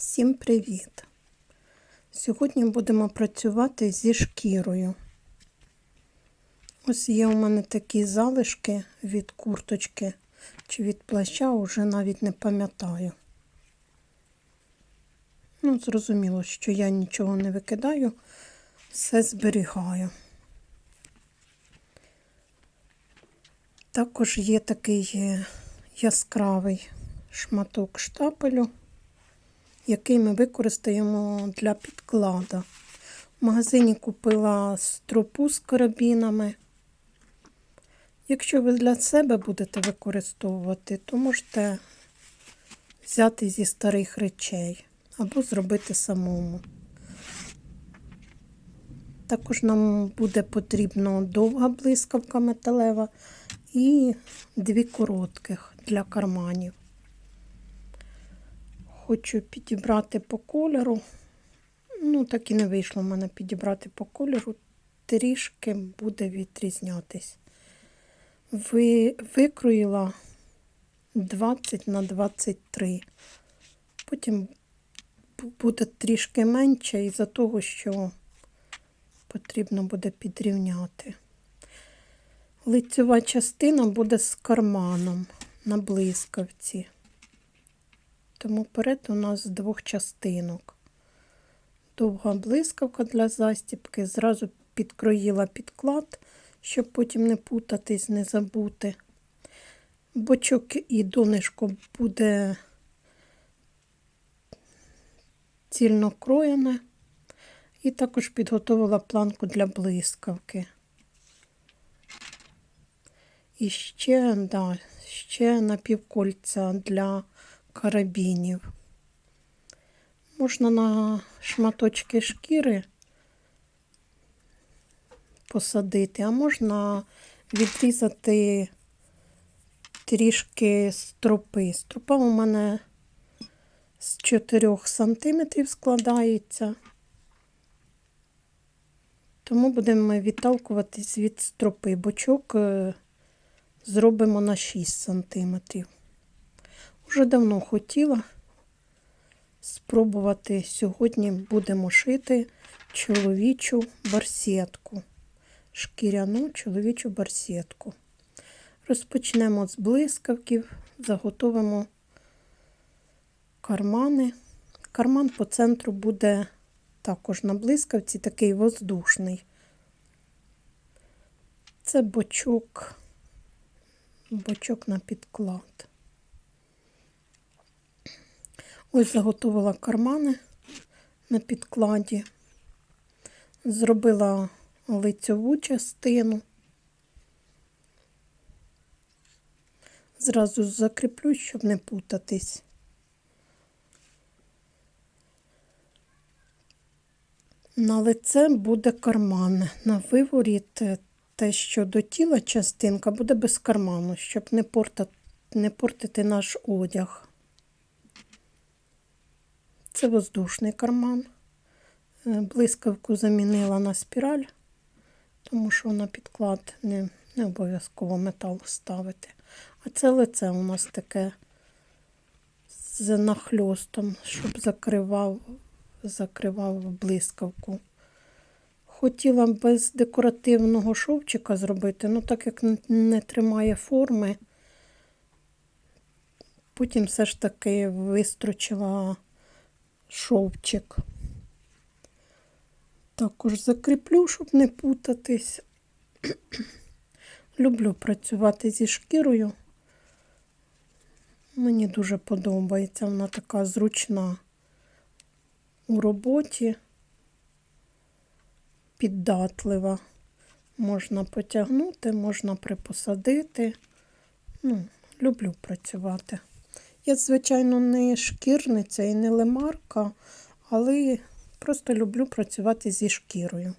Всім привіт! Сьогодні будемо працювати зі шкірою. Ось є у мене такі залишки від курточки чи від плаща, уже навіть не пам'ятаю. Ну, зрозуміло, що я нічого не викидаю, все зберігаю. Також є такий е, яскравий шматок штапелю який ми використаємо для підклада. В магазині купила стропу з карабінами. Якщо ви для себе будете використовувати, то можете взяти зі старих речей або зробити самому. Також нам буде потрібно довга блискавка металева і дві коротких для карманів хочу підібрати по кольору. Ну, так і не вийшло в мене підібрати по кольору, трішки буде відрізнятись. Ви, Викроїла 20 на 23. Потім буде трішки менше із-за того, що потрібно буде підрівняти. Лицьова частина буде з карманом на блискавці. Тому перед у нас з двох частинок. Довга блискавка для застіпки. Зразу підкроїла підклад, щоб потім не путатись, не забути. Бочок і донишко буде цільно кроєне. І також підготувала планку для блискавки. І ще, да, ще напівкольця для карабінів. Можна на шматочки шкіри посадити, а можна відрізати трішки стропи. Стропа у мене з 4 см складається, тому будемо відталкуватись від стропи. Бочок е, зробимо на 6 сантиметрів. Вже давно хотіла спробувати. Сьогодні будемо шити чоловічу барсетку, шкіряну чоловічу барсетку. Розпочнемо з блискавків, заготовимо кармани. Карман по центру буде також на блискавці, такий воздушний. Це бочок, бочок на підклад. Ось заготовила кармани на підкладі, зробила лицьову частину. Зразу закріплю, щоб не путатись. На лице буде карман. На виворіт те, що до тіла частинка, буде без карману, щоб не портити, не портити наш одяг. Це воздушний карман. Е, блискавку замінила на спіраль, тому що на підклад не, не обов'язково метал ставити. А це лице у нас таке з нахльостом, щоб закривав, закривав блискавку. Хотіла без декоративного шовчика зробити, ну, так як не тримає форми, потім все ж таки вистрочила шовчик. Також закріплю, щоб не путатись. Люблю працювати зі шкірою. Мені дуже подобається, вона така зручна у роботі, піддатлива. Можна потягнути, можна припосадити. Ну, Люблю працювати. Я, звичайно, не шкірниця і не лемарка, але просто люблю працювати зі шкірою.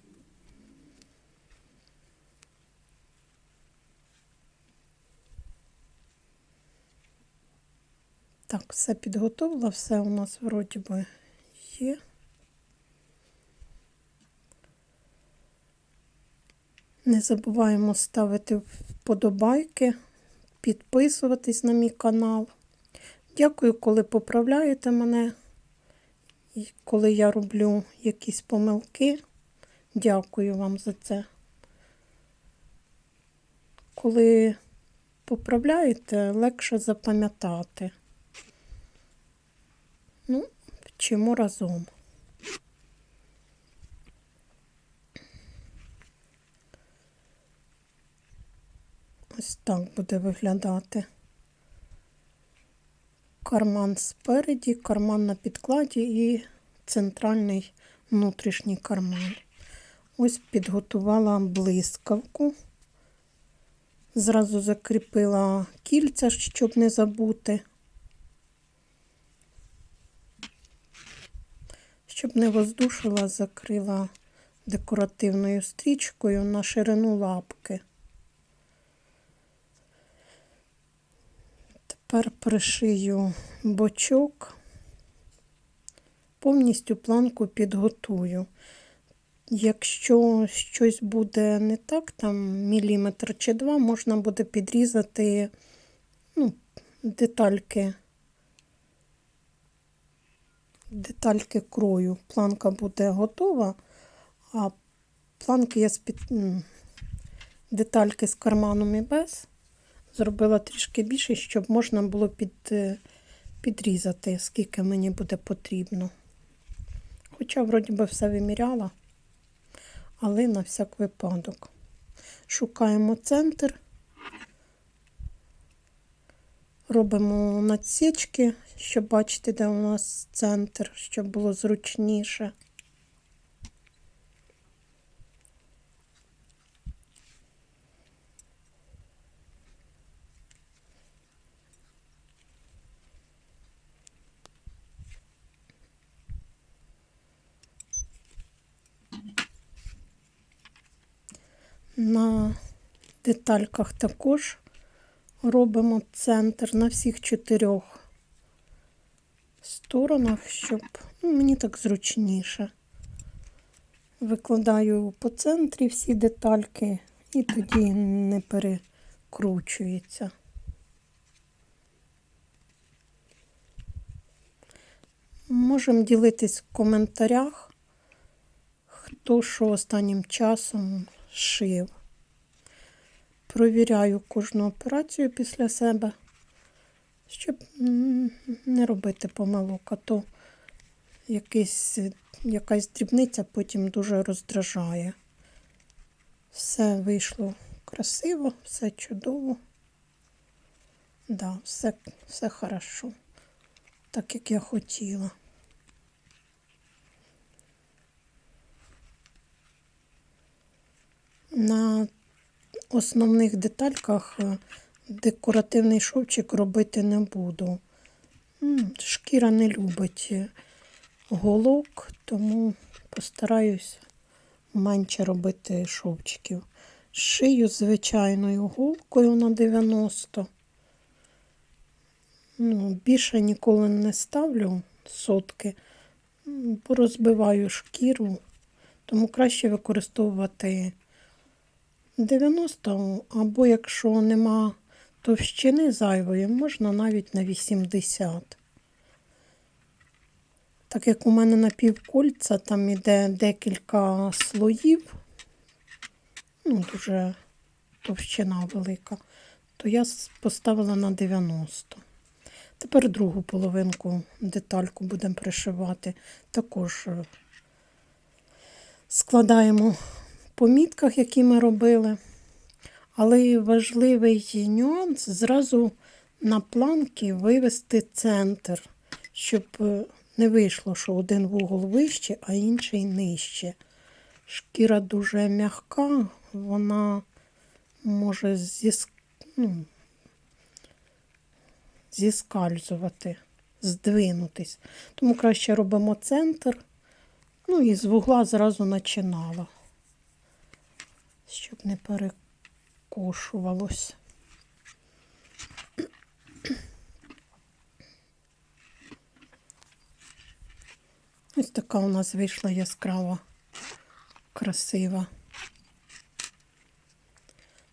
Так, все підготовила, все у нас вроді би є. Не забуваємо ставити вподобайки, підписуватись на мій канал. Дякую, коли поправляєте мене. І коли я роблю якісь помилки, дякую вам за це. Коли поправляєте, легше запам'ятати. Ну, вчимо разом. Ось так буде виглядати. Карман спереді, карман на підкладі і центральний внутрішній карман. Ось підготувала блискавку. Зразу закріпила кільця, щоб не забути. Щоб не воздушила, закрила декоративною стрічкою на ширину лапки. Тепер пришию бочок, повністю планку підготую. Якщо щось буде не так, там міліметр чи два, можна буде підрізати ну, детальки, детальки крою. Планка буде готова, а планки я з під... детальки з карманом і без зробила трішки більше, щоб можна було під, е, підрізати, скільки мені буде потрібно. Хоча, вроді би, все виміряла, але на всяк випадок. Шукаємо центр, робимо надсічки, щоб бачити, де у нас центр, щоб було зручніше. На детальках також робимо центр на всіх чотирьох сторонах, щоб ну, мені так зручніше. Викладаю по центрі всі детальки і тоді не перекручується. Можемо ділитись в коментарях, хто що останнім часом шив. Провіряю кожну операцію після себе, щоб не робити помилок, а то якийсь, якась дрібниця потім дуже роздражає. Все вийшло красиво, все чудово. Да, все, все хорошо, так як я хотіла. На основних детальках е, декоративний шовчик робити не буду. Шкіра не любить голок, тому постараюсь менше робити шовчиків. Шию звичайною голкою на 90. Ну, більше ніколи не ставлю сотки, бо розбиваю шкіру, тому краще використовувати 90, або якщо нема товщини зайвої, можна навіть на 80. Так як у мене напівкольця, там іде декілька слоїв, ну, дуже товщина велика, то я поставила на 90. Тепер другу половинку детальку будемо пришивати. Також е, складаємо по мітках, які ми робили. Але важливий нюанс зразу на планки вивести центр, щоб е, не вийшло, що один вугол вище, а інший нижче. Шкіра дуже м'яка, вона може зіск... ну, зіскальзувати, здвинутись. Тому краще робимо центр, ну і з вугла зразу начинала, щоб не перекошувалось. Ось така у нас вийшла яскрава, красива.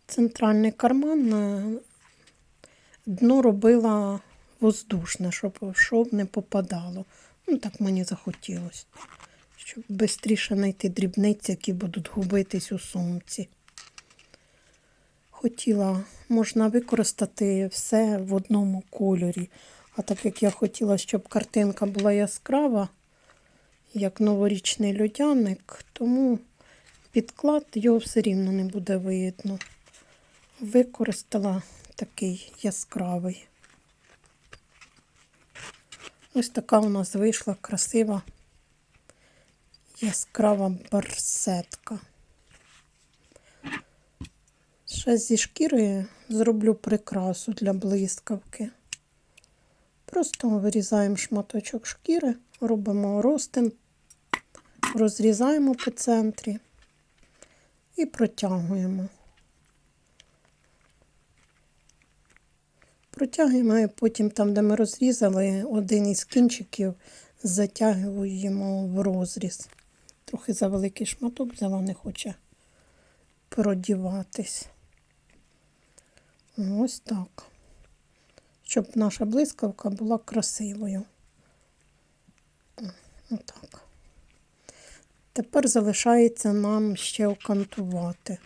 Центральний карман дно робила воздушне, щоб шов не попадало. Ну, так мені захотілося. Щоб швидше знайти дрібниці, які будуть губитись у сумці. Хотіла, можна використати все в одному кольорі. А так як я хотіла, щоб картинка була яскрава, як новорічний льодяник, тому підклад його все рівно не буде видно. Використала такий яскравий. Ось така у нас вийшла красива яскрава барсетка. Ще зі шкіри зроблю прикрасу для блискавки. Просто вирізаємо шматочок шкіри, робимо розтин, розрізаємо по центрі і протягуємо. Протягуємо і потім там, де ми розрізали, один із кінчиків затягуємо в розріз. Трохи за великий шматок взяла, не хоче продіватись. Ось так. Щоб наша блискавка була красивою. Отак. Тепер залишається нам ще окантувати.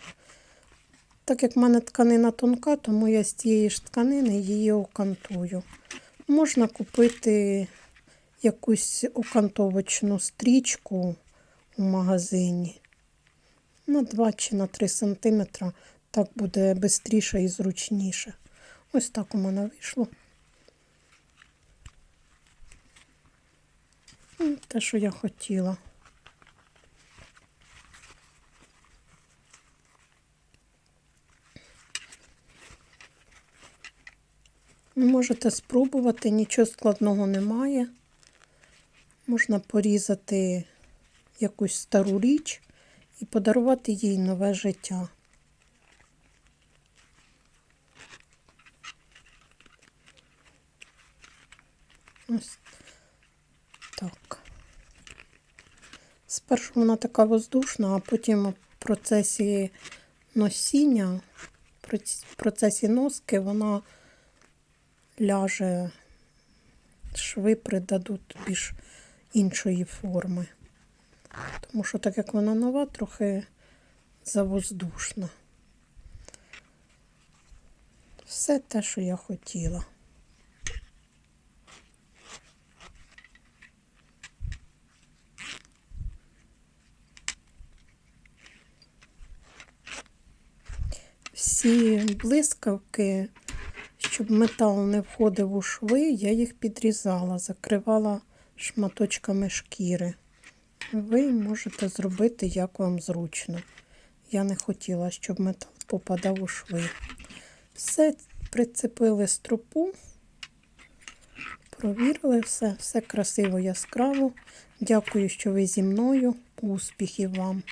Так як в мене тканина тонка, тому я з цієї ж тканини її окантую. Можна купити якусь окантовочну стрічку в магазині на 2 чи на 3 см. Так буде швидше і зручніше. Ось так у мене вийшло. Те, що я хотіла. Можете спробувати, нічого складного немає. Можна порізати якусь стару річ і подарувати їй нове життя. Ось так. Спершу вона така воздушна, а потім в процесі носіння, в процесі носки вона ляже, шви придадуть більш іншої форми. Тому що, так як вона нова, трохи завоздушна. Все те, що я хотіла. Всі блискавки, щоб метал не входив у шви, я їх підрізала, закривала шматочками шкіри. Ви можете зробити, як вам зручно. Я не хотіла, щоб метал попадав у шви. Все прицепили стропу, провірили все, все красиво, яскраво. Дякую, що ви зі мною. Успіхів вам!